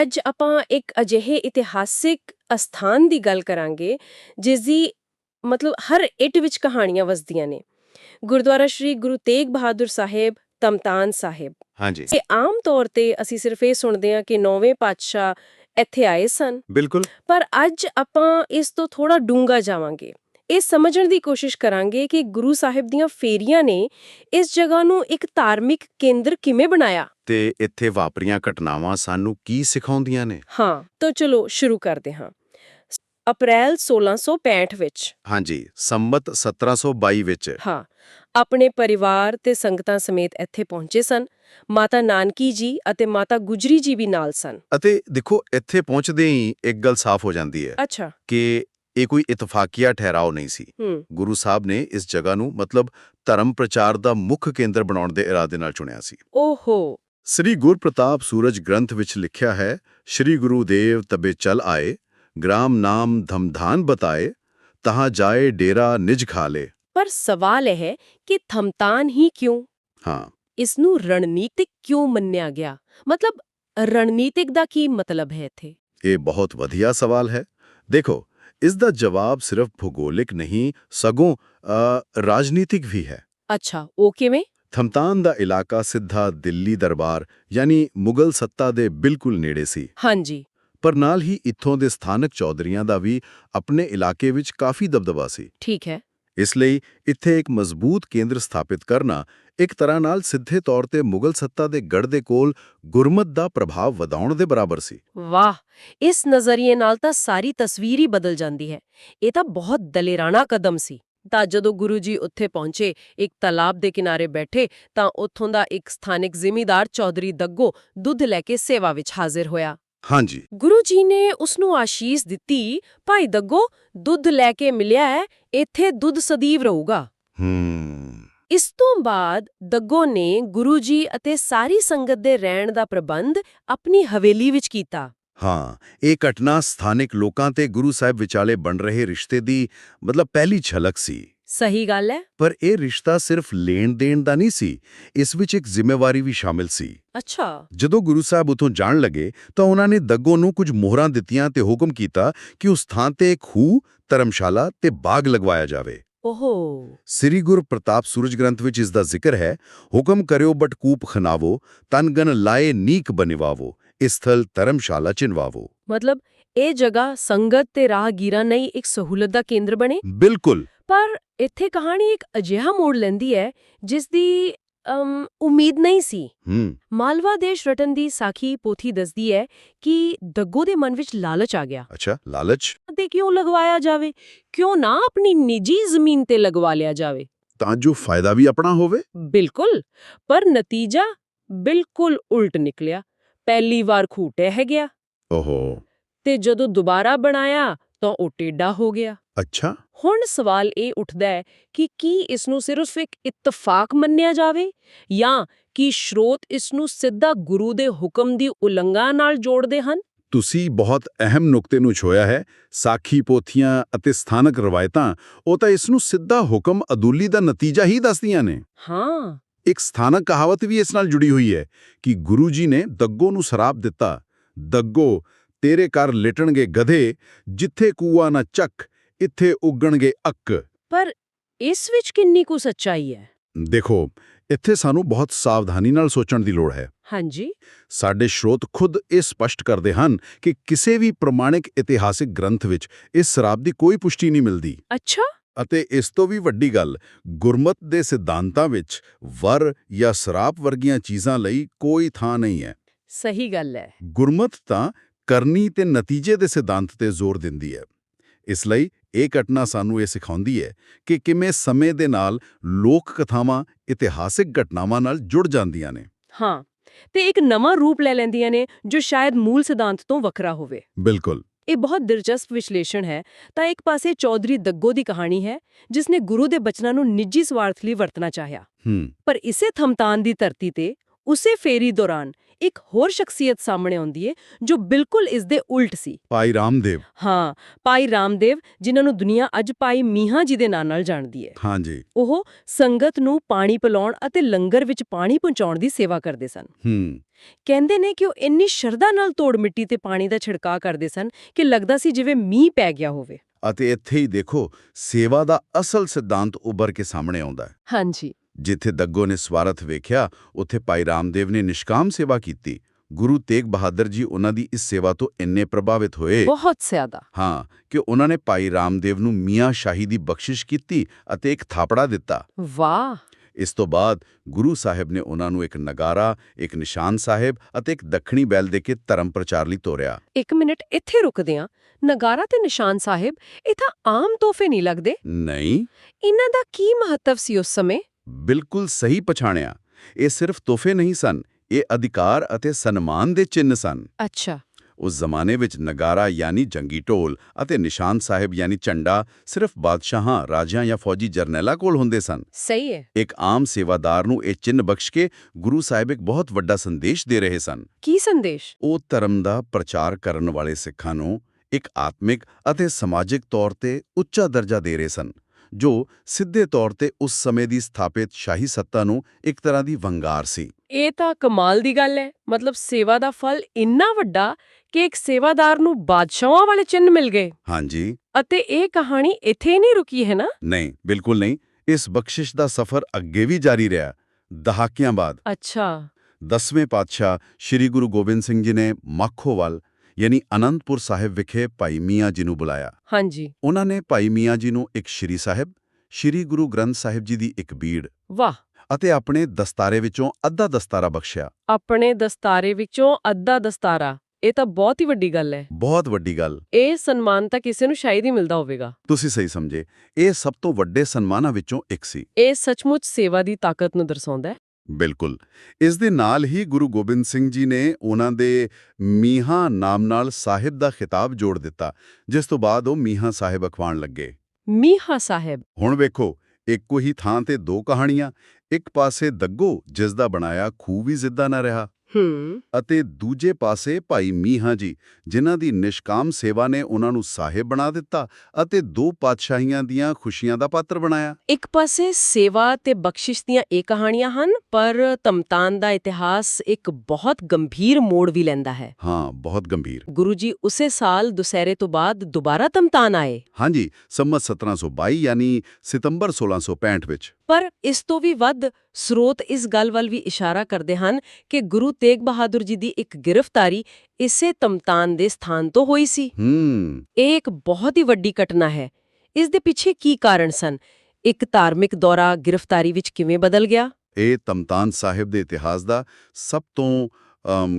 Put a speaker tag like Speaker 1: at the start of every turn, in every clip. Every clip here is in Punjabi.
Speaker 1: ਅੱਜ ਆਪਾਂ ਇੱਕ ਅਜਿਹੇ ਇਤਿਹਾਸਿਕ ਅਸਥਾਨ ਦੀ ਗੱਲ ਕਰਾਂਗੇ ਜਿਸ ਦੀ ਮਤਲਬ ਹਰ ਇੱਟ ਵਿੱਚ ਕਹਾਣੀਆਂ ਵਸਦੀਆਂ ਨੇ। ਗੁਰਦੁਆਰਾ ਸ਼੍ਰੀ ਗੁਰੂ ਤੇਗ ਬਹਾਦਰ ਸਾਹਿਬ ਤਮਤਾਨ ਸਾਹਿਬ।
Speaker 2: ਹਾਂਜੀ।
Speaker 1: ਇਹ ਆਮ ਤੌਰ ਤੇ ਅਸੀਂ ਸਿਰਫ ਇਹ ਸੁਣਦੇ ਹਾਂ ਕਿ ਨੌਵੇਂ ਪਾਤਸ਼ਾਹ ਇੱਥੇ ਆਏ ਸਨ।
Speaker 2: ਬਿਲਕੁਲ।
Speaker 1: ਪਰ ਅੱਜ ਆਪਾਂ ਇਸ ਤੋਂ ਥੋੜਾ ਡੂੰਘਾ ਜਾਵਾਂਗੇ। ਇਹ ਸਮਝਣ ਦੀ ਕੋਸ਼ਿਸ਼ ਕਰਾਂਗੇ ਕਿ ਗੁਰੂ ਸਾਹਿਬ ਦੀਆਂ ਫੇਰੀਆਂ ਨੇ ਇਸ ਜਗ੍ਹਾ ਨੂੰ ਇੱਕ ਧਾਰਮਿਕ ਕੇਂਦਰ ਕਿਵੇਂ ਬਣਾਇਆ?
Speaker 2: ਤੇ ਇੱਥੇ ਵਾਪਰੀਆਂ ਘਟਨਾਵਾਂ ਸਾਨੂੰ ਕੀ ਸਿਖਾਉਂਦੀਆਂ ਨੇ?
Speaker 1: ਹਾਂ ਤਾਂ ਚਲੋ ਸ਼ੁਰੂ ਕਰਦੇ ਹਾਂ। ਅਪ੍ਰੈਲ 1665 ਵਿੱਚ।
Speaker 2: ਹਾਂਜੀ ਸੰਮਤ 1722 ਵਿੱਚ।
Speaker 1: ਹਾਂ ਆਪਣੇ ਪਰਿਵਾਰ ਤੇ ਸੰਗਤਾਂ ਸਮੇਤ ਇੱਥੇ ਪਹੁੰਚੇ ਸਨ। ਮਾਤਾ ਨਾਨਕੀ ਜੀ ਅਤੇ ਮਾਤਾ ਗੁਜਰੀ ਜੀ ਵੀ ਨਾਲ ਸਨ।
Speaker 2: ਅਤੇ ਦੇਖੋ ਇੱਥੇ ਪਹੁੰਚਦੇ ਹੀ ਇੱਕ ਗੱਲ ਸਾਫ਼ ਹੋ ਜਾਂਦੀ ਹੈ
Speaker 1: ਅੱਛਾ।
Speaker 2: ਕਿ ਇਹ ਕੋਈ ਇਤਫਾਕੀਆ ਠਹਿਰਾਓ ਨਹੀਂ ਸੀ। ਗੁਰੂ ਸਾਹਿਬ ਨੇ ਇਸ ਜਗ੍ਹਾ ਨੂੰ ਮਤਲਬ ਧਰਮ ਪ੍ਰਚਾਰ ਦਾ ਮੁੱਖ ਕੇਂਦਰ ਬਣਾਉਣ ਦੇ ਇਰਾਦੇ ਨਾਲ ਚੁਣਿਆ ਸੀ।
Speaker 1: ਓਹੋ।
Speaker 2: ਸ੍ਰੀ ਗੁਰਪ੍ਰਤਾਪ ਸੂਰਜ ਗ੍ਰੰਥ ਵਿੱਚ ਲਿਖਿਆ ਹੈ ਸ੍ਰੀ ਗੁਰੂ ਦੇਵ ਤਬੇ ਚਲ ਆਏ ਗ੍ਰਾਮ ਨਾਮ ਧਮਧਾਨ ਬਤਾਏ ਤਹਾਂ ਜਾਏ ਡੇਰਾ ਨਿਜ ਖਾਲੇ।
Speaker 1: ਪਰ ਸਵਾਲ ਇਹ ਹੈ ਕਿ ਥਮਤਾਨ ਹੀ ਕਿਉਂ?
Speaker 2: ਹਾਂ।
Speaker 1: ਇਸ ਨੂੰ ਰਣਨੀਤਿਕ ਕਿਉਂ ਮੰਨਿਆ ਗਿਆ? ਮਤਲਬ ਰਣਨੀਤਿਕ ਦਾ ਕੀ ਮਤਲਬ ਹੈ ਇੱਥੇ?
Speaker 2: ਇਹ ਬਹੁਤ ਵਧੀਆ ਸਵਾਲ ਹੈ। ਦੇਖੋ ਇਸ ਦਾ ਜਵਾਬ ਸਿਰਫ ਭੂਗੋਲਿਕ ਨਹੀਂ ਸਗੋਂ ਰਾਜਨੀਤਿਕ ਵੀ ਹੈ
Speaker 1: ਅੱਛਾ ਉਹ ਕਿਵੇਂ
Speaker 2: ਥਮਤਾਨ ਦਾ ਇਲਾਕਾ ਸਿੱਧਾ ਦਿੱਲੀ ਦਰਬਾਰ ਯਾਨੀ ਮੁਗਲ ਸੱਤਾ ਦੇ ਬਿਲਕੁਲ ਨੇੜੇ ਸੀ
Speaker 1: ਹਾਂਜੀ
Speaker 2: ਪਰ ਨਾਲ ਹੀ ਇੱਥੋਂ ਦੇ ਸਥਾਨਕ ਚੌਧਰੀਆਂ ਦਾ ਵੀ ਆਪਣੇ ਇਲਾਕੇ ਵਿੱਚ ਕਾਫੀ ਦਬਦਬਾ ਸੀ
Speaker 1: ਠੀਕ ਹੈ
Speaker 2: ਇਸ ਲਈ ਇੱਥੇ ਇੱਕ ਮਜ਼ਬੂਤ ਕੇਂਦਰ ਸਥਾਪਿਤ ਕਰਨਾ ਇੱਕ ਤਰ੍ਹਾਂ ਨਾਲ ਸਿੱਧੇ ਤੌਰ ਤੇ ਮੁਗਲ ਸੱਤਾ ਦੇ ਗੜ ਦੇ ਕੋਲ ਗੁਰਮਤ ਦਾ ਪ੍ਰਭਾਵ ਵਧਾਉਣ ਦੇ ਬਰਾਬਰ ਸੀ।
Speaker 1: ਵਾਹ! ਇਸ ਨਜ਼ਰੀਏ ਨਾਲ ਤਾਂ ਸਾਰੀ ਤਸਵੀਰ ਹੀ ਬਦਲ ਜਾਂਦੀ ਹੈ। ਇਹ ਤਾਂ ਬਹੁਤ ਦਲੇਰਾਨਾ ਕਦਮ ਸੀ। ਤਾਂ ਜਦੋਂ ਗੁਰੂ ਜੀ ਉੱਥੇ ਪਹੁੰਚੇ ਇੱਕ ਤਾਲਾਬ ਦੇ ਕਿਨਾਰੇ ਬੈਠੇ ਤਾਂ ਉੱਥੋਂ ਦਾ ਇੱਕ ਸਥਾਨਕ ਜ਼ਿਮੀਂਦਾਰ ਚੌਧਰੀ ਦੱਗੋ ਦੁੱਧ ਲੈ ਕੇ ਸੇਵਾ ਵਿੱਚ ਹਾਜ਼ਰ ਹੋਇਆ।
Speaker 2: ਹਾਂਜੀ।
Speaker 1: ਗੁਰੂ ਜੀ ਨੇ ਉਸ ਨੂੰ ਆਸ਼ੀਸ਼ ਦਿੱਤੀ ਭਾਈ ਦੱਗੋ ਦੁੱਧ ਲੈ ਕੇ ਮਿਲਿਆ ਹੈ ਇੱਥੇ ਦੁੱਧ ਸਦੀਵ ਰਹੂਗਾ।
Speaker 2: ਹੂੰ।
Speaker 1: ਇਸ ਤੋਂ ਬਾਅਦ ਦੱਗੋ ਨੇ ਗੁਰੂ ਜੀ ਅਤੇ ਸਾਰੀ ਸੰਗਤ ਦੇ ਰਹਿਣ ਦਾ ਪ੍ਰਬੰਧ ਆਪਣੀ ਹਵੇਲੀ ਵਿੱਚ ਕੀਤਾ।
Speaker 2: ਹਾਂ ਇਹ ਘਟਨਾ ਸਥਾਨਕ ਲੋਕਾਂ ਤੇ ਗੁਰੂ ਸਾਹਿਬ ਵਿਚਾਲੇ ਬਣ ਰਹੇ ਰਿਸ਼ਤੇ ਦੀ ਮਤਲਬ ਪਹਿਲੀ ਝਲਕ ਸੀ।
Speaker 1: ਸਹੀ ਗੱਲ ਹੈ।
Speaker 2: ਪਰ ਇਹ ਰਿਸ਼ਤਾ ਸਿਰਫ ਲੈਣ-ਦੇਣ ਦਾ ਨਹੀਂ ਸੀ ਇਸ ਵਿੱਚ ਇੱਕ ਜ਼ਿੰਮੇਵਾਰੀ ਵੀ ਸ਼ਾਮਿਲ ਸੀ।
Speaker 1: ਅੱਛਾ।
Speaker 2: ਜਦੋਂ ਗੁਰੂ ਸਾਹਿਬ ਉਥੋਂ ਜਾਣ ਲੱਗੇ ਤਾਂ ਉਹਨਾਂ ਨੇ ਦੱਗੋ ਨੂੰ ਕੁਝ ਮੋਹਰਾਂ ਦਿੱਤੀਆਂ ਤੇ ਹੁਕਮ ਕੀਤਾ ਕਿ ਉਸ ਥਾਂ ਤੇ ਇੱਕ ਖੂਹ ਧਰਮਸ਼ਾਲਾ ਤੇ ਬਾਗ ਲਗਵਾਇਆ ਜਾਵੇ।
Speaker 1: ਓਹੋ।
Speaker 2: ਸ੍ਰੀ ਗੁਰ ਪ੍ਰਤਾਪ ਸੂਰਜ ਗ੍ਰੰਥ ਵਿੱਚ ਇਸ ਦਾ ਜ਼ਿਕਰ ਹੈ ਹੁਕਮ ਕਰਿਓ ਬਟ ਕੂਪ ਖਨਾਵੋ ਤਨ ਗਨ ਲਾਏ ਨੀਕ ਬਨਿਵਾਵੋ ਇਸ ਥਲ ਧਰਮਸ਼ਾਲਾ ਚਿਨਵਾਵੋ।
Speaker 1: ਮਤਲਬ ਇਹ ਜਗ੍ਹਾ ਸੰਗਤ ਤੇ ਰਾਹਗੀਰਾਂ ਲਈ ਇੱਕ ਸਹੂਲਤ ਦਾ ਕੇਂਦਰ ਬਣੇ?
Speaker 2: ਬਿਲਕੁਲ।
Speaker 1: ਪਰ ਇੱਥੇ ਕਹਾਣੀ ਇੱਕ ਅਜਿਹਾ ਮੋੜ ਲੈਂਦੀ ਹੈ ਜਿਸ ਦੀ ਉਮੀਦ ਨਹੀਂ ਸੀ। ਮਾਲਵਾ ਦੇਸ਼ ਰਟਨ ਦੀ ਸਾਖੀ ਪੋਥੀ ਦੱਸਦੀ ਹੈ ਕਿ ਦੱਗੋ ਦੇ ਮਨ ਵਿੱਚ ਲਾਲਚ ਆ ਗਿਆ।
Speaker 2: ਅੱਛਾ ਲਾਲਚ?
Speaker 1: ਤੇ ਕਿਉਂ ਲਗਵਾਇਆ ਜਾਵੇ? ਕਿਉਂ ਨਾ ਆਪਣੀ ਨਿੱਜੀ ਜ਼ਮੀਨ ਤੇ ਲਗਵਾ ਲਿਆ ਜਾਵੇ?
Speaker 2: ਤਾਂ ਜੋ ਫਾਇਦਾ ਵੀ ਆਪਣਾ ਹੋਵੇ?
Speaker 1: ਬਿਲਕੁਲ ਪਰ ਨਤੀਜਾ ਬਿਲਕੁਲ ਉਲਟ ਨਿਕਲਿਆ। ਪਹਿਲੀ ਵਾਰ ਖੂਟੇ ਹੈ ਗਿਆ।
Speaker 2: ਓਹੋ।
Speaker 1: ਤੇ ਜਦੋਂ ਦੁਬਾਰਾ ਬਣਾਇਆ ਤਾਂ ਉਹ ਟੇਡਾ ਹੋ ਗਿਆ।
Speaker 2: ਅੱਛਾ।
Speaker 1: ਹੁਣ ਸਵਾਲ ਇਹ ਉੱਠਦਾ ਹੈ ਕਿ ਕੀ ਇਸ ਨੂੰ ਸਿਰਫ ਇੱਕ ਇਤਫਾਕ ਮੰਨਿਆ ਜਾਵੇ ਜਾਂ ਕੀ ਸ਼ਰੋਤ ਇਸ ਨੂੰ ਸਿੱਧਾ ਗੁਰੂ ਦੇ ਹੁਕਮ ਦੀ ਉਲੰਘਣਾ ਨਾਲ ਜੋੜਦੇ ਹਨ?
Speaker 2: ਤੁਸੀਂ ਬਹੁਤ ਅਹਿਮ ਨੁਕਤੇ ਨੂੰ ਛੋਇਆ ਹੈ ਸਾਖੀ ਪੋਥੀਆਂ ਅਤੇ ਸਥਾਨਕ ਰਵਾਇਤਾਂ ਉਹ ਤਾਂ ਇਸ ਨੂੰ ਸਿੱਧਾ ਹੁਕਮ ਅਦੁੱਲੀ ਦਾ ਨਤੀਜਾ ਹੀ ਦੱਸਦੀਆਂ ਨੇ।
Speaker 1: ਹਾਂ।
Speaker 2: ਇੱਕ ਸਥਾਨਕ ਕਹਾਵਤ ਵੀ ਇਸ ਨਾਲ ਜੁੜੀ ਹੋਈ ਹੈ ਕਿ ਗੁਰੂ ਜੀ ਨੇ ਦੱਗੋ ਨੂੰ ਸ਼ਰਾਪ ਦਿੱਤਾ ਦੱਗੋ ਤੇਰੇ ਘਰ ਲਿਟਣਗੇ ਗਧੇ ਜਿੱਥੇ ਕੂਆ ਨਾ ਚੱਕ ਇੱਥੇ ਉੱਗਣਗੇ ਅੱਕ।
Speaker 1: ਪਰ ਇਸ ਵਿੱਚ ਕਿੰਨੀ ਕੁ ਸੱਚਾਈ ਹੈ?
Speaker 2: ਦੇਖੋ ਇੱਥੇ ਸਾਨੂੰ ਬਹੁਤ ਸਾਵਧਾਨੀ ਨਾਲ ਸੋਚਣ ਦੀ ਲੋੜ ਹੈ।
Speaker 1: ਹਾਂਜੀ।
Speaker 2: ਸਾਡੇ ਸਰੋਤ ਖੁਦ ਇਹ ਸਪਸ਼ਟ ਕਰਦੇ ਹਨ ਕਿ ਕਿਸੇ ਵੀ ਪ੍ਰਮਾਣਿਕ ਇਤਿਹਾਸਿਕ ਗ੍ਰੰਥ ਵਿੱਚ ਇਸ ਸ਼ਰਾਬ ਦੀ ਕੋਈ ਪੁਸ਼ਟੀ ਨਹੀਂ ਮਿਲਦੀ।
Speaker 1: ਅੱਛਾ।
Speaker 2: ਅਤੇ ਇਸ ਤੋਂ ਵੀ ਵੱਡੀ ਗੱਲ ਗੁਰਮਤ ਦੇ ਸਿਧਾਂਤਾਂ ਵਿੱਚ ਵਰ ਜਾਂ ਸ਼ਰਾਪ ਵਰਗੀਆਂ ਚੀਜ਼ਾਂ ਲਈ ਕੋਈ ਥਾਂ ਨਹੀਂ ਹੈ।
Speaker 1: ਸਹੀ ਗੱਲ ਹੈ।
Speaker 2: ਗੁਰਮਤ ਤਾਂ ਕਰਨੀ ਤੇ ਨਤੀਜੇ ਦੇ ਸਿਧਾਂਤ ਤੇ ਜ਼ੋਰ ਦਿੰਦੀ ਹੈ। ਇਸ ਲਈ ਇਹ ਘਟਨਾ ਸਾਨੂੰ ਇਹ ਸਿਖਾਉਂਦੀ ਹੈ ਕਿ ਕਿਵੇਂ ਸਮੇਂ ਦੇ ਨਾਲ ਲੋਕ ਕਥਾਵਾਂ ਇਤਿਹਾਸਿਕ ਘਟਨਾਵਾਂ ਨਾਲ ਜੁੜ ਜਾਂਦੀਆਂ ਨੇ।
Speaker 1: ਹਾਂ ਤੇ ਇੱਕ ਨਵਾਂ ਰੂਪ ਲੈ ਲੈਂਦੀਆਂ ਨੇ ਜੋ ਸ਼ਾਇਦ ਮੂਲ ਸਿਧਾਂਤ ਤੋਂ ਵੱਖਰਾ ਹੋਵੇ।
Speaker 2: ਬਿਲਕੁਲ।
Speaker 1: ਇਹ ਬਹੁਤ ਦਿਲਚਸਪ ਵਿਸ਼ਲੇਸ਼ਣ ਹੈ। ਤਾਂ ਇੱਕ ਪਾਸੇ ਚੌਧਰੀ ਦੱਗੋ ਦੀ ਕਹਾਣੀ ਹੈ ਜਿਸ ਨੇ ਗੁਰੂ ਦੇ ਬਚਨਾਂ ਨੂੰ ਨਿੱਜੀ ਸਵਾਰਥ ਲਈ ਵਰਤਣਾ ਚਾਹਿਆ।
Speaker 2: ਹੂੰ।
Speaker 1: ਪਰ ਇਸੇ ਥਮਤਾਨ ਦੀ ਧਰਤੀ ਤੇ ਉਸੇ ਫੇਰੀ ਦੌਰਾਨ ਇੱਕ ਹੋਰ ਸ਼ਖਸੀਅਤ ਸਾਹਮਣੇ ਆਉਂਦੀ ਏ ਜੋ ਬਿਲਕੁਲ ਇਸ ਦੇ ਉਲਟ ਸੀ।
Speaker 2: ਭਾਈ ਰਾਮਦੇਵ।
Speaker 1: ਹਾਂ ਭਾਈ ਰਾਮਦੇਵ ਜਿਨ੍ਹਾਂ ਨੂੰ ਦੁਨੀਆ ਅੱਜ ਭਾਈ ਮੀਹਾਂ ਜੀ ਦੇ ਨਾਂ ਨਾਲ ਜਾਣਦੀ ਹੈ
Speaker 2: ਹਾਂਜੀ
Speaker 1: ਉਹ ਸੰਗਤ ਨੂੰ ਪਾਣੀ ਪਿਲਾਉਣ ਅਤੇ ਲੰਗਰ ਵਿੱਚ ਪਾਣੀ ਪਹੁੰਚਾਉਣ ਦੀ ਸੇਵਾ ਕਰਦੇ ਸਨ।
Speaker 2: ਹੂੰ।
Speaker 1: ਕਹਿੰਦੇ ਨੇ ਕਿ ਉਹ ਇੰਨੀ ਸ਼ਰਧਾ ਨਾਲ ਤੋੜ ਮਿੱਟੀ ਤੇ ਪਾਣੀ ਦਾ ਛਿੜਕਾਅ ਕਰਦੇ ਸਨ ਕਿ ਲੱਗਦਾ ਸੀ ਜਿਵੇਂ ਮੀਂਹ ਪੈ ਗਿਆ ਹੋਵੇ।
Speaker 2: ਅਤੇ ਇੱਥੇ ਹੀ ਦੇਖੋ ਸੇਵਾ ਦਾ ਅਸਲ ਸਿਧਾਂਤ ਉੱਭਰ ਕੇ ਸਾਹਮਣੇ ਆਉਂਦਾ ਹੈ।
Speaker 1: ਹਾਂਜੀ।
Speaker 2: ਜਿੱਥੇ ਦੱਗੋ ਨੇ ਸਵਾਰਥ ਵੇਖਿਆ ਉੱਥੇ ਭਾਈ ਰਾਮਦੇਵ ਨੇ ਨਿਸ਼ਕਾਮ ਸੇਵਾ ਕੀਤੀ। ਗੁਰੂ ਤੇਗ ਬਹਾਦਰ ਜੀ ਉਹਨਾਂ ਦੀ ਇਸ ਸੇਵਾ ਤੋਂ ਇੰਨੇ ਪ੍ਰਭਾਵਿਤ ਹੋਏ।
Speaker 1: ਬਹੁਤ ਜ਼ਿਆਦਾ।
Speaker 2: ਹਾਂ ਕਿ ਉਹਨਾਂ ਨੇ ਭਾਈ ਰਾਮਦੇਵ ਨੂੰ ਮੀਆਂ ਸ਼ਾਹੀ ਦੀ ਬਖਸ਼ਿਸ਼ ਕੀਤੀ ਅਤੇ ਇੱਕ ਥਾਪੜਾ ਦਿੱਤਾ।
Speaker 1: ਵਾਹ!
Speaker 2: ਇਸ ਤੋਂ ਬਾਅਦ ਗੁਰੂ ਸਾਹਿਬ ਨੇ ਉਹਨਾਂ ਨੂੰ ਇੱਕ ਨਗਾਰਾ ਇੱਕ ਨਿਸ਼ਾਨ ਸਾਹਿਬ ਅਤੇ ਇੱਕ ਦੱਖਣੀ ਬੈਲ ਦੇ ਕੇ ਧਰਮ ਪ੍ਰਚਾਰ ਲਈ ਤੋਰਿਆ।
Speaker 1: ਇੱਕ ਮਿੰਟ ਇੱਥੇ ਰੁਕਦੇ ਆਂ। ਨਗਾਰਾ ਤੇ ਨਿਸ਼ਾਨ ਸਾਹਿਬ ਇਹ ਤਾਂ ਆਮ ਤੋਹਫੇ ਨਹੀਂ ਲੱਗਦੇ।
Speaker 2: ਨਹੀਂ।
Speaker 1: ਇਹਨਾਂ ਦਾ ਕੀ ਮਹੱਤਵ ਸੀ ਉਸ ਸਮੇਂ?
Speaker 2: ਬਿਲਕੁਲ ਸਹੀ ਪਛਾਣਿਆ। ਇਹ ਸਿਰਫ ਤੋਹਫੇ ਨਹੀਂ ਸਨ ਇਹ ਅਧਿਕਾਰ ਅਤੇ ਸਨਮਾਨ ਦੇ ਚਿੰਨ੍ਹ ਸਨ।
Speaker 1: ਅੱਛਾ।
Speaker 2: ਉਸ ਜ਼ਮਾਨੇ ਵਿੱਚ ਨਗਾਰਾ ਯਾਨੀ ਜੰਗੀ ਢੋਲ ਅਤੇ ਨਿਸ਼ਾਨ ਸਾਹਿਬ ਯਾਨੀ ਝੰਡਾ ਸਿਰਫ ਬਾਦਸ਼ਾਹਾਂ ਰਾਜਿਆਂ ਜਾਂ ਫੌਜੀ ਜਰਨੈਲਾਂ ਕੋਲ ਹੁੰਦੇ ਸਨ।
Speaker 1: ਸਹੀ ਹੈ।
Speaker 2: ਇੱਕ ਆਮ ਸੇਵਾਦਾਰ ਨੂੰ ਇਹ ਚਿੰਨ੍ਹ ਬਖਸ਼ ਕੇ ਗੁਰੂ ਸਾਹਿਬ ਇੱਕ ਬਹੁਤ ਵੱਡਾ ਸੰਦੇਸ਼ ਦੇ ਰਹੇ ਸਨ।
Speaker 1: ਕੀ ਸੰਦੇਸ਼?
Speaker 2: ਉਹ ਧਰਮ ਦਾ ਪ੍ਰਚਾਰ ਕਰਨ ਵਾਲੇ ਸਿੱਖਾਂ ਨੂੰ ਇੱਕ ਆਤਮਿਕ ਅਤੇ ਸਮਾਜਿਕ ਤੌਰ ਤੇ ਉੱਚਾ ਦਰਜਾ ਦੇ ਰਹੇ ਸਨ। ਜੋ ਸਿੱਧੇ ਤੌਰ ਤੇ ਉਸ ਸਮੇਂ ਦੀ ਸਥਾਪਿਤ ਸ਼ਾਹੀ ਸੱਤਾ ਨੂੰ ਇੱਕ ਤਰ੍ਹਾਂ ਦੀ ਵੰਗਾਰ ਸੀ।
Speaker 1: ਇਹ ਤਾਂ ਕਮਾਲ ਦੀ ਗੱਲ ਹੈ। ਮਤਲਬ ਸੇਵਾ ਦਾ ਫਲ ਇੰਨਾ ਵੱਡਾ ਕਿ ਇੱਕ ਸੇਵਾਦਾਰ ਨੂੰ ਬਾਦਸ਼ਾਹਾਂ ਵਾਲੇ ਚਿੰਨ੍ਹ ਮਿਲ ਗਏ।
Speaker 2: ਹਾਂਜੀ।
Speaker 1: ਅਤੇ ਇਹ ਕਹਾਣੀ ਇੱਥੇ ਨਹੀਂ ਰੁਕੀ ਹੈ ਨਾ?
Speaker 2: ਨਹੀਂ ਬਿਲਕੁਲ ਨਹੀਂ। ਇਸ ਬਖਸ਼ਿਸ਼ ਦਾ ਸਫ਼ਰ ਅੱਗੇ ਵੀ ਜਾਰੀ ਰਿਹਾ। ਦਹਾਕਿਆਂ ਬਾਅਦ।
Speaker 1: ਅੱਛਾ।
Speaker 2: ਦਸਵੇਂ ਪਾਤਸ਼ਾਹ ਸ੍ਰੀ ਗੁਰੂ ਗੋਬਿੰਦ ਸਿੰਘ ਜੀ ਨੇ ਮਾਖੋਵਾਲ ਯਾਨੀ ਅਨੰਦਪੁਰ ਸਾਹਿਬ ਵਿਖੇ ਭਾਈ ਮੀਆਂ ਜੀ ਨੂੰ ਬੁਲਾਇਆ।
Speaker 1: ਹਾਂਜੀ।
Speaker 2: ਉਹਨਾਂ ਨੇ ਭਾਈ ਮੀਆਂ ਜੀ ਨੂੰ ਇੱਕ ਸ਼੍ਰੀ ਸਾਹਿਬ ਸ੍ਰੀ ਗੁਰੂ ਗ੍ਰੰਥ ਸਾਹਿਬ ਜੀ ਦੀ ਇੱਕ ਬੀੜ
Speaker 1: ਵਾਹ।
Speaker 2: ਅਤੇ ਆਪਣੇ ਦਸਤਾਰੇ ਵਿੱਚੋਂ ਅੱਧਾ ਦਸਤਾਰਾ ਬਖਸ਼ਿਆ।
Speaker 1: ਆਪਣੇ ਦਸਤਾਰੇ ਵਿੱਚੋਂ ਅੱਧਾ ਦਸਤਾਰਾ। ਇਹ ਤਾਂ ਬਹੁਤ ਹੀ ਵੱਡੀ ਗੱਲ ਹੈ।
Speaker 2: ਬਹੁਤ ਵੱਡੀ ਗੱਲ।
Speaker 1: ਇਹ ਸਨਮਾਨ ਤਾਂ ਕਿਸੇ ਨੂੰ ਸ਼ਾਇਦ ਹੀ ਮਿਲਦਾ ਹੋਵੇਗਾ।
Speaker 2: ਤੁਸੀਂ ਸਹੀ ਸਮਝੇ। ਇਹ ਸਭ ਤੋਂ ਵੱਡੇ ਸਨਮਾਨਾਂ ਵਿੱਚੋਂ ਇੱਕ ਸੀ।
Speaker 1: ਇਹ ਸੱਚਮੁੱਚ ਸੇਵਾ ਦੀ ਤਾਕਤ ਨੂੰ ਦਰਸਾਉਂਦਾ ਹੈ।
Speaker 2: ਬਿਲਕੁਲ। ਇਸ ਦੇ ਨਾਲ ਹੀ ਗੁਰੂ ਗੋਬਿੰਦ ਸਿੰਘ ਜੀ ਨੇ ਉਹਨਾਂ ਦੇ ਮੀਹਾਂ ਨਾਮ ਨਾਲ ਸਾਹਿਬ ਦਾ ਖਿਤਾਬ ਜੋੜ ਦਿੱਤਾ ਜਿਸ ਤੋਂ ਬਾਅਦ ਉਹ ਮੀਹਾਂ ਸਾਹਿਬ ਅਖਵਾਣ ਲੱਗੇ।
Speaker 1: ਮੀਹਾ ਸਾਹਿਬ।
Speaker 2: ਹੁਣ ਵੇਖੋ ਇੱਕੋ ਹੀ ਥਾਂ ਤੇ ਦੋ ਕਹਾਣੀਆਂ ਇੱਕ ਪਾਸੇ ਦੱਗੋ ਜਿਸ ਦਾ ਬਣਾਇਆ ਖੂਹ ਵੀ ਜ਼ਿੱਦਾ ਨਾ ਰਿਹਾ। ਅਤੇ ਦੂਜੇ ਪਾਸੇ ਭਾਈ ਮੀਹਾਂ ਜੀ ਜਿਨ੍ਹਾਂ ਦੀ ਨਿਸ਼ਕਾਮ ਸੇਵਾ ਨੇ ਉਹਨਾਂ ਨੂੰ ਸਾਹਿਬ ਬਣਾ ਦਿੱਤਾ ਅਤੇ ਦੋ ਪਾਤਸ਼ਾਹੀਆਂ ਦੀਆਂ ਖੁਸ਼ੀਆਂ ਦਾ ਪਾਤਰ ਬਣਾਇਆ।
Speaker 1: ਇੱਕ ਪਾਸੇ ਸੇਵਾ ਤੇ ਬਖਸ਼ਿਸ਼ ਦੀਆਂ ਇਹ ਕਹਾਣੀਆਂ ਹਨ ਪਰ ਤਮਤਾਨ ਦਾ ਇਤਿਹਾਸ ਇੱਕ ਬਹੁਤ ਗੰਭੀਰ ਮੋੜ ਵੀ ਲੈਂਦਾ ਹੈ।
Speaker 2: ਹਾਂ ਬਹੁਤ ਗੰਭੀਰ।
Speaker 1: ਗੁਰੂ ਜੀ ਉਸੇ ਸਾਲ ਦੁਸਹਿਰੇ ਤੋਂ ਬਾਅਦ ਦੁਬਾਰਾ ਤਮਤਾਨ ਆਏ।
Speaker 2: ਹਾਂਜੀ ਸੰਮਤ 1722 ਯਾਨੀ ਸਤੰਬਰ 1665 ਵਿੱਚ।
Speaker 1: ਪਰ ਇਸ ਤੋਂ ਵੀ ਵੱਧ ਸਰੋਤ ਇਸ ਗੱਲ ਵੱਲ ਵੀ ਇਸ਼ਾਰਾ ਕਰਦੇ ਹਨ ਕਿ ਗੁਰੂ ਤੇਗ ਬਹਾਦਰ ਜੀ ਦੀ ਇੱਕ ਗ੍ਰਿਫਤਾਰੀ ਇਸੇ ਤਮਤਾਨ ਦੇ ਸਥਾਨ ਤੋਂ ਹੋਈ ਸੀ।
Speaker 2: ਹੂੰ।
Speaker 1: ਇਹ ਇੱਕ ਬਹੁਤ ਹੀ ਵੱਡੀ ਘਟਨਾ ਹੈ। ਇਸ ਦੇ ਪਿੱਛੇ ਕੀ ਕਾਰਨ ਸਨ? ਇੱਕ ਧਾਰਮਿਕ ਦੌਰਾ ਗ੍ਰਿਫਤਾਰੀ ਵਿੱਚ ਕਿਵੇਂ ਬਦਲ ਗਿਆ?
Speaker 2: ਇਹ ਤਮਤਾਨ ਸਾਹਿਬ ਦੇ ਇਤਿਹਾਸ ਦਾ ਸਭ ਤੋਂ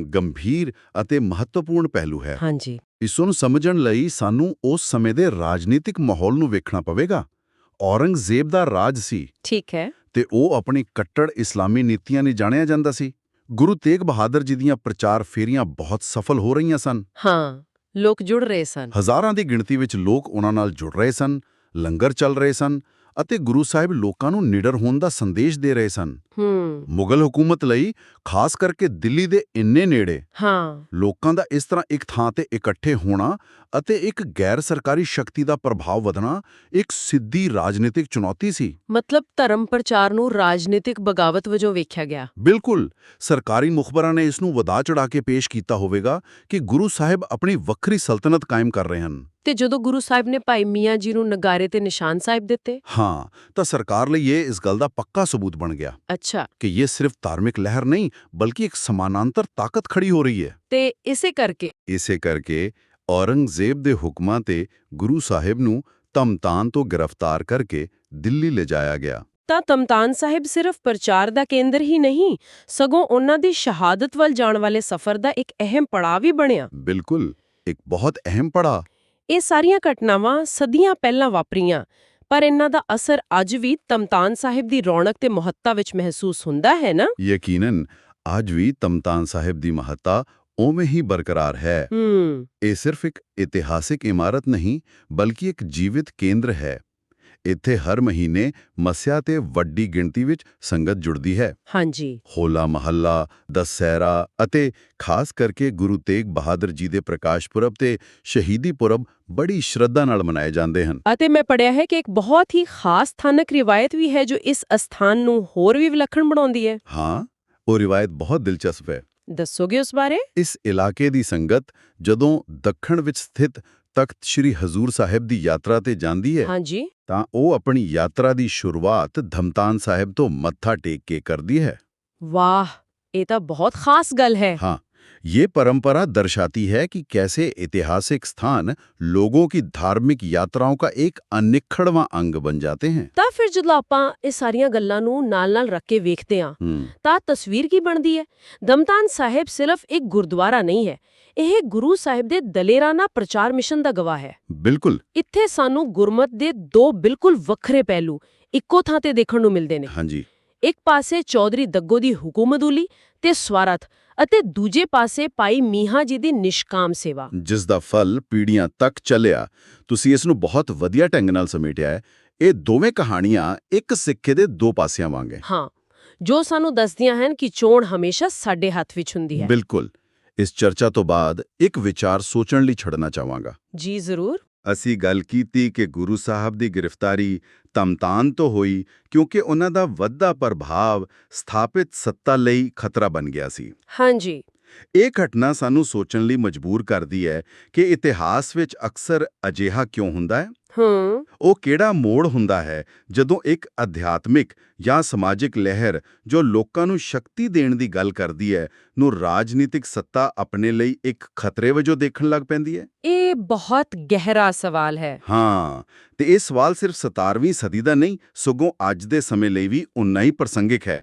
Speaker 2: ਗੰਭੀਰ ਅਤੇ ਮਹੱਤਵਪੂਰਨ ਪਹਿਲੂ ਹੈ।
Speaker 1: ਹਾਂਜੀ।
Speaker 2: ਇਸ ਨੂੰ ਸਮਝਣ ਲਈ ਸਾਨੂੰ ਉਸ ਸਮੇਂ ਦੇ ਰਾਜਨੀਤਿਕ ਮਾਹੌਲ ਨੂੰ ਵੇਖਣਾ ਪਵੇਗਾ। ਔਰੰਗਜ਼ੇਬ ਦਾ ਰਾਜ ਸੀ।
Speaker 1: ਠੀਕ ਹੈ।
Speaker 2: ਤੇ ਉਹ ਆਪਣੀ ਕੱਟੜ ਇਸਲਾਮੀ ਨੀਤੀਆਂ ਲਈ ਜਾਣਿਆ ਜਾਂਦਾ ਸੀ। ਗੁਰੂ ਤੇਗ ਬਹਾਦਰ ਜੀ ਦੀਆਂ ਪ੍ਰਚਾਰ ਫੇਰੀਆਂ ਬਹੁਤ ਸਫਲ ਹੋ ਰਹੀਆਂ ਸਨ।
Speaker 1: ਹਾਂ ਲੋਕ ਜੁੜ ਰਹੇ ਸਨ।
Speaker 2: ਹਜ਼ਾਰਾਂ ਦੀ ਗਿਣਤੀ ਵਿੱਚ ਲੋਕ ਉਹਨਾਂ ਨਾਲ ਜੁੜ ਰਹੇ ਸਨ ਲੰਗਰ ਚੱਲ ਰਹੇ ਸਨ ਅਤੇ ਗੁਰੂ ਸਾਹਿਬ ਲੋਕਾਂ ਨੂੰ ਨਿਡਰ ਹੋਣ ਦਾ ਸੰਦੇਸ਼ ਦੇ ਰਹੇ ਸਨ।
Speaker 1: ਹੂੰ।
Speaker 2: ਮੁਗਲ ਹਕੂਮਤ ਲਈ ਖਾਸ ਕਰਕੇ ਦਿੱਲੀ ਦੇ ਇੰਨੇ ਨੇੜੇ
Speaker 1: ਹਾਂ।
Speaker 2: ਲੋਕਾਂ ਦਾ ਇਸ ਤਰ੍ਹਾਂ ਇੱਕ ਥਾਂ ਤੇ ਇਕੱਠੇ ਹੋਣਾ ਅਤੇ ਇੱਕ ਗੈਰ ਸਰਕਾਰੀ ਸ਼ਕਤੀ ਦਾ ਪ੍ਰਭਾਵ ਵਧਣਾ ਇੱਕ ਸਿੱਧੀ ਰਾਜਨੀਤਿਕ ਚੁਣੌਤੀ ਸੀ।
Speaker 1: ਮਤਲਬ ਧਰਮ ਪ੍ਰਚਾਰ ਨੂੰ ਰਾਜਨੀਤਿਕ ਬਗਾਵਤ ਵਜੋਂ ਵੇਖਿਆ ਗਿਆ।
Speaker 2: ਬਿਲਕੁਲ। ਸਰਕਾਰੀ ਮੁਖਬਰਾਂ ਨੇ ਇਸ ਨੂੰ ਵਧਾ ਚੜਾ ਕੇ ਪੇਸ਼ ਕੀਤਾ ਹੋਵੇਗਾ ਕਿ ਗੁਰੂ ਸਾਹਿਬ ਆਪਣੀ ਵੱਖਰੀ ਸਲਤਨਤ ਕਾਇਮ ਕਰ ਰਹੇ ਹਨ।
Speaker 1: ਤੇ ਜਦੋਂ ਗੁਰੂ ਸਾਹਿਬ ਨੇ ਭਾਈ ਮੀਆਂ ਜੀ ਨੂੰ ਨਗਾਰੇ ਤੇ ਨਿਸ਼ਾਨ ਸਾਹਿਬ ਦਿੱਤੇ?
Speaker 2: ਹਾਂ ਤਾਂ ਸਰਕਾਰ ਲਈ ਇਹ ਇਸ ਗੱਲ ਦਾ ਪੱਕਾ ਸਬੂਤ ਬਣ ਗਿਆ।
Speaker 1: ਅੱਛਾ
Speaker 2: ਕਿ ਇਹ ਸਿਰਫ ਧਾਰਮਿਕ ਲਹਿਰ ਨਹੀਂ ਬਲਕਿ ਇੱਕ ਸਮਾਨਾਂਤਰ ਤਾਕਤ ਖੜੀ ਹੋ ਰਹੀ ਹੈ
Speaker 1: ਤੇ ਇਸੇ ਕਰਕੇ
Speaker 2: ਇਸੇ ਕਰਕੇ ਔਰੰਗਜ਼ੇਬ ਦੇ ਹੁਕਮਾਂ ਤੇ ਗੁਰੂ ਸਾਹਿਬ ਨੂੰ ਤਮਤਾਨ ਤੋਂ ਗ੍ਰਿਫਤਾਰ ਕਰਕੇ ਦਿੱਲੀ ਲਿਜਾਇਆ ਗਿਆ
Speaker 1: ਤਾਂ ਤਮਤਾਨ ਸਾਹਿਬ ਸਿਰਫ ਪ੍ਰਚਾਰ ਦਾ ਕੇਂਦਰ ਹੀ ਨਹੀਂ ਸਗੋਂ ਉਹਨਾਂ ਦੀ ਸ਼ਹਾਦਤ ਵੱਲ ਜਾਣ ਵਾਲੇ ਸਫ਼ਰ ਦਾ ਇੱਕ ਅਹਿਮ ਪੜਾਅ ਵੀ ਬਣਿਆ
Speaker 2: ਬਿਲਕੁਲ ਇੱਕ ਬਹੁਤ ਅਹਿਮ ਪੜਾ
Speaker 1: ਇਹ ਸਾਰੀਆਂ ਘਟਨਾਵਾਂ ਸਦੀਆਂ ਪਹਿਲਾਂ ਵਾਪਰੀਆਂ ਪਰ ਇਹਨਾਂ ਦਾ ਅਸਰ ਅੱਜ ਵੀ ਤਮਤਾਨ ਸਾਹਿਬ ਦੀ ਰੌਣਕ ਤੇ ਮਹੱਤਤਾ ਵਿੱਚ ਮਹਿਸੂਸ ਹੁੰਦਾ ਹੈ ਨਾ?
Speaker 2: ਯਕੀਨਨ ਅੱਜ ਵੀ ਤਮਤਾਨ ਸਾਹਿਬ ਦੀ ਮਹੱਤਤਾ ਉਵੇਂ ਹੀ ਬਰਕਰਾਰ ਹੈ।
Speaker 1: ਹੂੰ।
Speaker 2: ਇਹ ਸਿਰਫ ਇੱਕ ਇਤਿਹਾਸਿਕ ਇਮਾਰਤ ਨਹੀਂ ਬਲਕਿ ਇੱਕ ਜੀਵਿਤ ਕੇਂਦਰ ਹੈ। ਇੱਥੇ ਹਰ ਮਹੀਨੇ ਮੱਸਿਆ ਤੇ ਵੱਡੀ ਗਿਣਤੀ ਵਿੱਚ ਸੰਗਤ ਜੁੜਦੀ ਹੈ।
Speaker 1: ਹਾਂਜੀ।
Speaker 2: ਹੋਲਾ ਮਹੱਲਾ ਦਸਹਿਰਾ ਅਤੇ ਖਾਸ ਕਰਕੇ ਗੁਰੂ ਤੇਗ ਬਹਾਦਰ ਜੀ ਦੇ ਪ੍ਰਕਾਸ਼ ਪੁਰਬ ਤੇ ਸ਼ਹੀਦੀ ਪੁਰਬ ਬੜੀ ਸ਼ਰਧਾ ਨਾਲ ਮਨਾਏ ਜਾਂਦੇ ਹਨ।
Speaker 1: ਅਤੇ ਮੈਂ ਪੜਿਆ ਹੈ ਕਿ ਇੱਕ ਬਹੁਤ ਹੀ ਖਾਸ ਸਥਾਨਕ ਰਿਵਾਇਤ ਵੀ ਹੈ ਜੋ ਇਸ ਅਸਥਾਨ ਨੂੰ ਹੋਰ ਵੀ ਵਿਲੱਖਣ ਬਣਾਉਂਦੀ ਹੈ।
Speaker 2: ਹਾਂ ਉਹ ਰਿਵਾਇਤ ਬਹੁਤ ਦਿਲਚਸਪ ਹੈ।
Speaker 1: ਦੱਸੋਗੇ ਉਸ ਬਾਰੇ?
Speaker 2: ਇਸ ਇਲਾਕੇ ਦੀ ਸੰਗਤ ਜਦੋਂ ਦੱਖਣ ਵਿੱਚ ਸਥਿਤ ਤਖਤ ਸ੍ਰੀ ਹਜ਼ੂਰ ਸਾਹਿਬ ਦੀ ਯਾਤਰਾ ਤੇ ਜਾਂਦੀ ਹੈ
Speaker 1: ਹਾਂਜੀ
Speaker 2: ਤਾਂ ਉਹ ਆਪਣੀ ਯਾਤਰਾ ਦੀ ਸ਼ੁਰੂਆਤ ਧਮਤਾਨ ਸਾਹਿਬ ਤੋਂ ਮੱਥਾ ਟੇਕ ਕੇ ਕਰਦੀ ਹੈ
Speaker 1: ਵਾਹ ਇਹ ਤਾਂ ਬਹੁਤ ਖਾਸ ਗੱਲ ਹੈ
Speaker 2: हाँ ये परंपरा दर्शाती है कि कैसे ऐतिहासिक स्थान लोगों की धार्मिक यात्राओं का एक अनिखड़वा अंग बन जाते हैं
Speaker 1: ਤਾਂ ਫਿਰ ਜਦੋਂ ਆਪਾਂ ਇਹ ਸਾਰੀਆਂ ਗੱਲਾਂ ਨੂੰ ਨਾਲ-ਨਾਲ ਰੱਖ ਕੇ ਵੇਖਦੇ ਹਾਂ
Speaker 2: हम्म,
Speaker 1: ਤਾਂ ਤਸਵੀਰ ਕੀ ਬਣਦੀ ਹੈ ਦਮਤਾਨ ਸਾਹਿਬ ਸਿਰਫ ਇੱਕ ਗੁਰਦੁਆਰਾ ਨਹੀਂ ਹੈ ਇਹ ਗੁਰੂ ਸਾਹਿਬ ਦੇ ਦਲੇਰਾਨਾ ਪ੍ਰਚਾਰ ਮਿਸ਼ਨ ਦਾ ਗਵਾਹ ਹੈ।
Speaker 2: ਬਿਲਕੁਲ।
Speaker 1: ਇੱਥੇ ਸਾਨੂੰ ਗੁਰਮਤ ਦੇ ਦੋ ਬਿਲਕੁਲ ਵੱਖਰੇ ਪਹਿਲੂ ਇੱਕੋ ਥਾਂ ਤੇ ਦੇਖਣ ਨੂੰ ਮਿਲਦੇ ਨੇ।
Speaker 2: ਹਾਂਜੀ।
Speaker 1: ਇੱਕ ਪਾਸੇ ਚੌਧਰੀ ਦੱਗੋ ਦੀ ਹੁਕੂਮਦੂਲੀ ਤੇ ਸਵਾਰਥ ਅਤੇ ਦੂਜੇ ਪਾਸੇ ਪਾਈ ਮੀਹਾ ਜੀ ਦੀ ਨਿਸ਼ਕਾਮ ਸੇਵਾ।
Speaker 2: ਜਿਸ ਦਾ ਫਲ ਪੀੜੀਆਂ ਤੱਕ ਚੱਲਿਆ ਤੁਸੀਂ ਇਸ ਨੂੰ ਬਹੁਤ ਵਧੀਆ ਢੰਗ ਨਾਲ ਸਮੇਟਿਆ ਹੈ। ਇਹ ਦੋਵੇਂ ਕਹਾਣੀਆਂ ਇੱਕ ਸਿੱਕੇ ਦੇ ਦੋ ਪਾਸਿਆਂ ਵਾਂਗ ਹੈ।
Speaker 1: ਹਾਂ ਜੋ ਸਾਨੂੰ ਦੱਸਦੀਆਂ ਹਨ ਕਿ ਚੋਣ ਹਮੇਸ਼ਾ ਸਾਡੇ ਹੱਥ ਵਿੱਚ ਹੁੰਦੀ ਹੈ।
Speaker 2: ਬਿਲਕੁਲ। ਇਸ ਚਰਚਾ ਤੋਂ ਬਾਅਦ ਇੱਕ ਵਿਚਾਰ ਸੋਚਣ ਲਈ ਛੱਡਣਾ ਚਾਹਾਂਗਾ।
Speaker 1: ਜੀ ਜ਼ਰੂਰ।
Speaker 2: ਅਸੀਂ ਗੱਲ ਕੀਤੀ ਕਿ ਗੁਰੂ ਸਾਹਿਬ ਦੀ ਗ੍ਰਿਫਤਾਰੀ ਤਮਤਾਨ ਤੋਂ ਹੋਈ ਕਿਉਂਕਿ ਉਹਨਾਂ ਦਾ ਵੱਧਦਾ ਪ੍ਰਭਾਵ ਸਥਾਪਿਤ ਸੱਤਾ ਲਈ ਖਤਰਾ ਬਣ ਗਿਆ ਸੀ।
Speaker 1: ਹਾਂਜੀ।
Speaker 2: ਇਹ ਘਟਨਾ ਸਾਨੂੰ ਸੋਚਣ ਲਈ ਮਜਬੂਰ ਕਰਦੀ ਹੈ ਕਿ ਇਤਿਹਾਸ ਵਿੱਚ ਅਕਸਰ ਅਜਿਹਾ ਕਿਉਂ ਹੁੰਦਾ ਹੈ?
Speaker 1: ਹੂੰ।
Speaker 2: ਉਹ ਕਿਹੜਾ ਮੋੜ ਹੁੰਦਾ ਹੈ? ਜਦੋਂ ਇੱਕ ਅਧਿਆਤਮਿਕ ਜਾਂ ਸਮਾਜਿਕ ਲਹਿਰ ਜੋ ਲੋਕਾਂ ਨੂੰ ਸ਼ਕਤੀ ਦੇਣ ਦੀ ਗੱਲ ਕਰਦੀ ਹੈ ਨੂੰ ਰਾਜਨੀਤਿਕ ਸੱਤਾ ਆਪਣੇ ਲਈ ਇੱਕ ਖਤਰੇ ਵਜੋਂ ਦੇਖਣ ਲੱਗ ਪੈਂਦੀ ਹੈ?
Speaker 1: ਇਹ ਬਹੁਤ ਗਹਿਰਾ ਸਵਾਲ ਹੈ।
Speaker 2: ਹਾਂ ਤੇ ਇਹ ਸਵਾਲ ਸਿਰਫ 17ਵੀਂ ਸਦੀ ਦਾ ਨਹੀਂ ਸਗੋਂ ਅੱਜ ਦੇ ਸਮੇਂ ਲਈ ਵੀ ਉਨਾ ਹੀ ਪ੍ਰਸੰਗਿਕ ਹੈ।